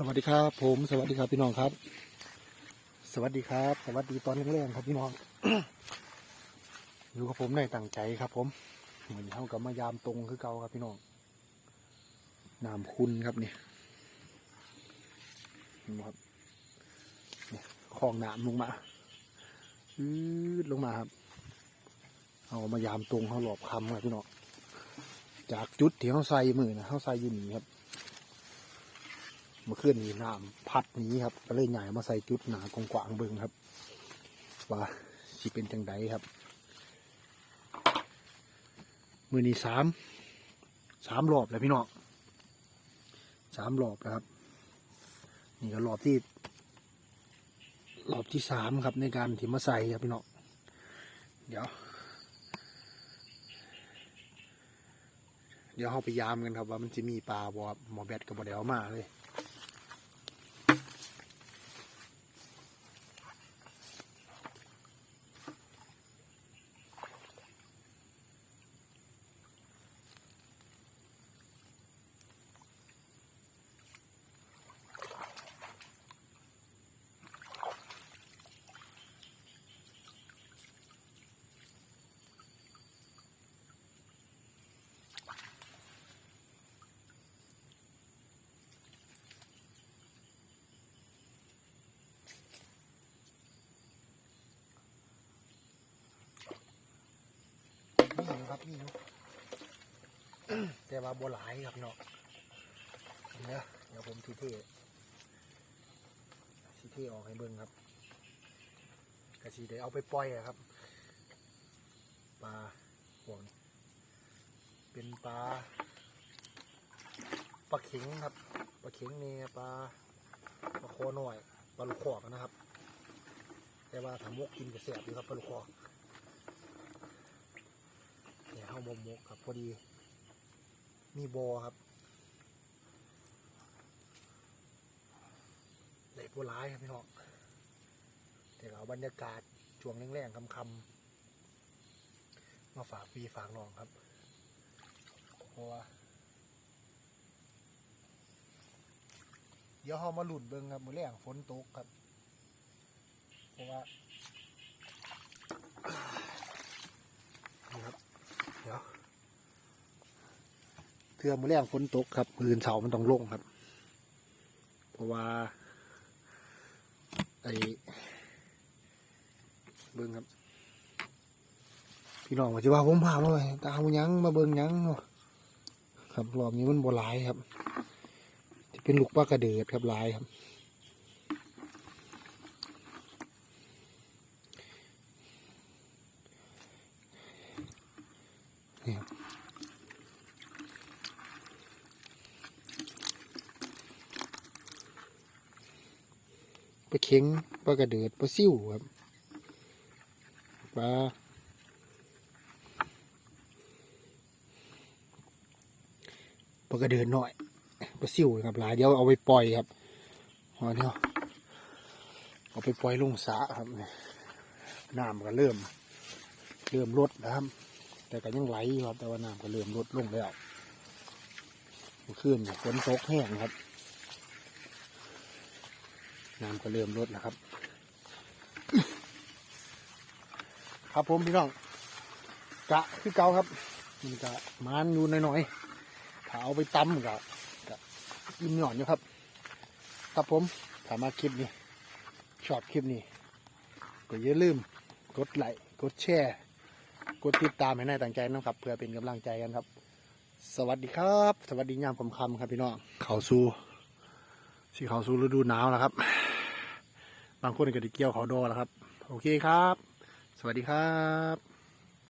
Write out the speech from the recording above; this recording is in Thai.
สวัสดีครับผมสวัสดีครับพี่น้องครับ สวัสดีครับ สวัสดีตอนแรกๆครับพี่น้อง อยู่กับผมในตั้งใจครับ ผมเหมือนเท่ากับมายามตรงคือเก่าครับพี่น้องน้ำคุณครับนี่นไหมครับนี่คลองน้ำลงมาอืดลงมาครับ เอามายามตรงเขาหลอบคำครับพี่น้องจากจุดที่เขาใส่มือนะเขาใส่ยู่นี่ครับ เมื่อคืนนี้น้ำพัดนี้ครับ ก็เลยใหญ่มาใส่จุดหนากรงกว้างเบิงครับ ว่าสิเป็นจังไดครับ มือนี้สามสามรอบแล้วพี่น้องสามรอบแล้วครับ นี่ก็รอบที่รอบที่สามครับในการที่มาใส่ครับพี่น้องเดี๋ยว เดี๋ยวเราไปยามกันครับว่ามันจะมีปลาบอหมอแบตกับบอเดลมาเลย นี่นะ ครับนี่เนาะแต่ว่าบัวหลายครับเนาะเดี๋ยวเดี๋ยวผมทีเท่ทีเท่ออกให้เบิ่งครับกระสีได้เอาไปปล่อยอะครับปลาห่วงเป็นปลาปลาเข็งครับปลาเข็งเนี่ยปลาปลาโคหน่อยปลาลูกขอกนะครับ แต่ว่าถ้ามกกินกระเสียบอยู่ครับปลาลูกขอก เนี่ยเข้าบมกครับพอดี มีบอครับไหลผู้ร้ายครับพี่น้องแต่เอาบรรยากาศช่วงแรงๆคำๆมาฝากพี่ฝากน้องครับเพราะว่าเดี๋ยวเรามาหลุดเบิ่งครับมือแรงฝนตกครับ เพราะว่า นี่ครับ เดี๋ยว เทือมือแรงฝนตกครับมืออื่นเสามันต้องลงครับ เพราะว่าไอเบิ้งครับ พี่น้องว่าจะว่าผมพามาเลยตามหยังมาเบิ้งยังเนาะครับรอบนี้มันบหลายครับจะเป็นลูกปลากระเดิดครับลายครับนี่ครับ ปลาเข็งปลากระเดือดปลาซิ่วครับปลาปลากระเดือดหน่อยปลาซิ่วครับหลายเดี๋ยวเอาไปปล่อยครับเอาเดียวเอาไปปล่อยลงสระครับน้ำก็เริ่ม เริ่มลดนะครับ แต่ก็ยังไหลครับแต่ว่าน้ำก็เริ่มลดลงแล้วเมื่อคืนฝนตกแห้งครับ น้ำก็เริ่มลดนะครับ ครับผมพี่น้องกะคือเก่าครับ มันกะมานอยู่น้อยๆถ้าเอาไปตำกะกะยิ้มหย่อนอยู่ครับ ครับผมถ้ามาคลิปนี้ ชอบคลิปนี้ ก็อย่าลืม กดไลค์กดแชร์กดติดตามให้นายตั้งใจนะครับ เพื่อเป็นกำลังใจกันครับ สวัสดีครับ สวัสดียามคำคำครับพี่น้องเขาสู้สีเขาสู้ฤดูหนาวแล้วครับ บางคนก็ได้เกี่ยวเขาดอแล้วครับ โอเคครับ สวัสดีครับ